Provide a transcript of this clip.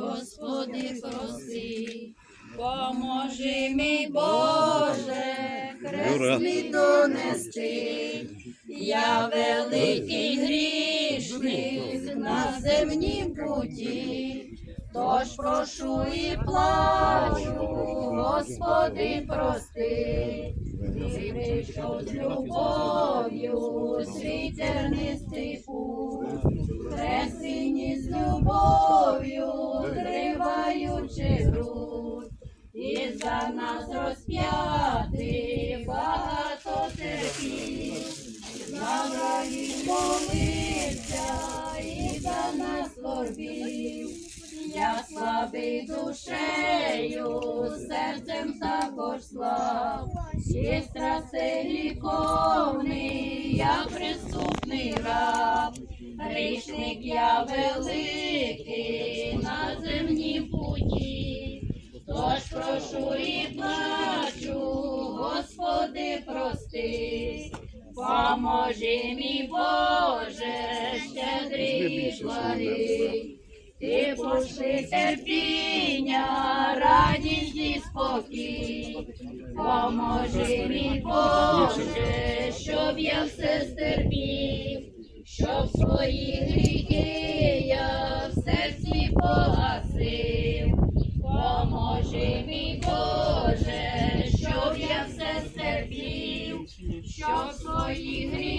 Господи, прости, поможи, мій Боже, хрест мій донести. Я великий грішник на земнім путі, тож прошу і плачу, Господи, прости. Ти прийшов з любов'ю, свій тернистий путь, Хресині з любов'ю, за нас розп'ятий багато терпів, за врагів молився і за нас скорбів. Я слабий душею, серцем також слаб, і страси ліковний, я преступний раб, грішник я великий прошу і плачу, Господи, прости, поможи, мій Боже, щедрий і благий. Ти пошли терпіння, радість і спокій, поможи, мій Боже, щоб я все стерпів, щоб свої що в своїй грі.